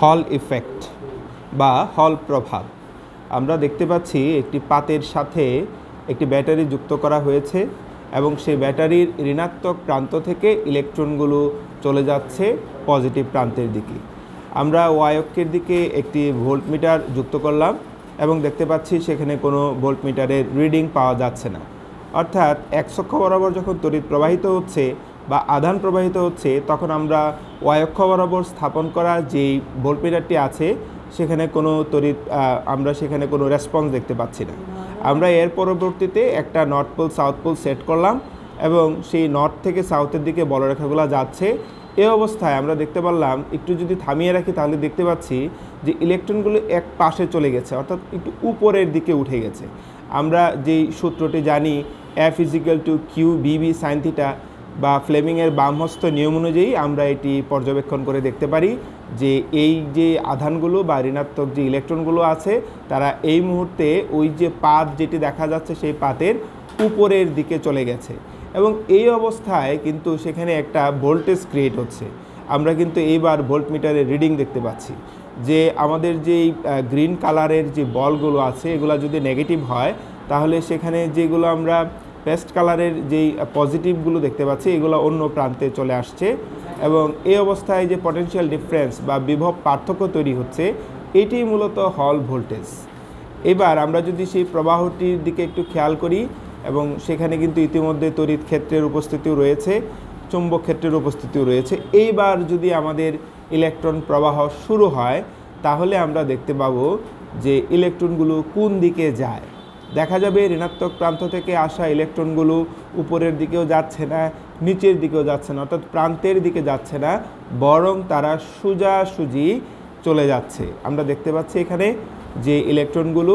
হল ইফেক্ট বা হল প্রভাব। আমরা দেখতে পাচ্ছি একটি পাতের সাথে একটি ব্যাটারি যুক্ত করা হয়েছে এবং সেই ব্যাটারির ঋণাত্মক প্রান্ত থেকে ইলেকট্রনগুলো চলে যাচ্ছে পজিটিভ প্রান্তের দিকে। আমরা ওয়ায়কের দিকে একটি ভোল্টমিটার যুক্ত করলাম এবং দেখতে পাচ্ছি সেখানে কোনো ভোল্টমিটারের রিডিং পাওয়া যাচ্ছে না। অর্থাৎ এক অক্ষ বরাবর যখন তড়িৎ প্রবাহিত হচ্ছে বা আধান প্রবাহিত হচ্ছে, তখন আমরা ওয়ায়ক্ষ বরাবর স্থাপন করা যেই ভোল্টমিটারটি আছে, সেখানে কোনো তড়িৎ আমরা সেখানে কোনো রেসপন্স দেখতে পাচ্ছি না। আমরা এর পরবর্তীতে একটা north pole, south pole set করলাম এবং সেই নর্থ থেকে সাউথের দিকে বলরেখাগুলো যাচ্ছে। এ অবস্থায় আমরা দেখতে পারলাম, একটু যদি থামিয়ে রাখি তাহলে দেখতে পাচ্ছি যে ইলেকট্রনগুলো এক পাশে চলে গেছে, অর্থাৎ একটু উপরের দিকে উঠে গেছে। আমরা যেই সূত্রটি জানি F equal to q v B sine theta বা ফ্লেমিংয়ের বামহস্ত নিয়ম অনুযায়ী আমরা এটি পর্যবেক্ষণ করে দেখতে পারি যে এই যে আধানগুলো বা ঋণাত্মক যে ইলেকট্রনগুলো আছে, তারা এই মুহূর্তে ওই যে পাত যেটি দেখা যাচ্ছে সেই পাতের উপরের দিকে চলে গেছে। এবং এই অবস্থায় কিন্তু সেখানে একটা ভোল্টেজ ক্রিয়েট হচ্ছে। আমরা কিন্তু এইবার ভোল্টমিটারের রিডিং দেখতে পাচ্ছি যে আমাদের যেই গ্রিন কালারের যে বলগুলো আছে, এগুলো যদি নেগেটিভ হয়, তাহলে সেখানে যেগুলো আমরা পেস্ট কালারের যেই পজিটিভগুলো দেখতে পাচ্ছি, এগুলো অন্য প্রান্তে চলে আসছে এবং এই অবস্থায় যে পটেনশিয়াল ডিফারেন্স বা বিভব পার্থক্য তৈরি হচ্ছে, এটি মূলত হল ভোল্টেজ এবার আমরা যদি সেই প্রবাহটির দিকে একটু খেয়াল করি এবং সেখানে কিন্তু ইতিমধ্যে তড়িৎ ক্ষেত্রের উপস্থিতিও রয়েছে, চুম্বক ক্ষেত্রের উপস্থিতিও রয়েছে, এইবার যদি আমাদের ইলেকট্রন প্রবাহ শুরু হয়, তাহলে আমরা দেখতে পাবো যে ইলেকট্রনগুলো কোন দিকে যায়। দেখা যাবে ঋণাত্মক প্রান্ত থেকে আসা ইলেকট্রনগুলো উপরের দিকেও যাচ্ছে না, নিচের দিকেও যাচ্ছে না, অর্থাৎ প্রান্তের দিকে যাচ্ছে না, বরং তারা সোজাসুজি চলে যাচ্ছে। আমরা দেখতে পাচ্ছি এখানে যে ইলেকট্রনগুলো,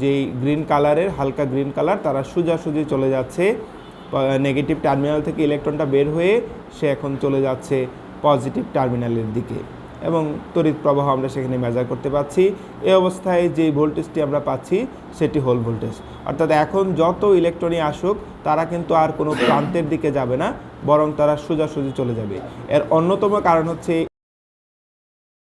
যেই গ্রিন কালারের, হালকা গ্রিন কালার, তারা সোজাসুজি চলে যাচ্ছে। নেগেটিভ টার্মিনাল থেকে ইলেকট্রনটা বের হয়ে সে এখন চলে যাচ্ছে পজিটিভ টার্মিনালের দিকে। এবং তড়িৎ প্রবাহ আমরা সেখানে মেজার করতে পাচ্ছি। এ অবস্থায় যে ভোল্টেজটি আমরা পাচ্ছি, সেটি হোল ভোল্টেজ অর্থাৎ এখন যত ইলেকট্রনই আসুক, তারা কিন্তু আর কোনো প্রান্তের দিকে যাবে না, বরং তারা সোজাসুজি চলে যাবে। এর অন্যতম কারণ হচ্ছে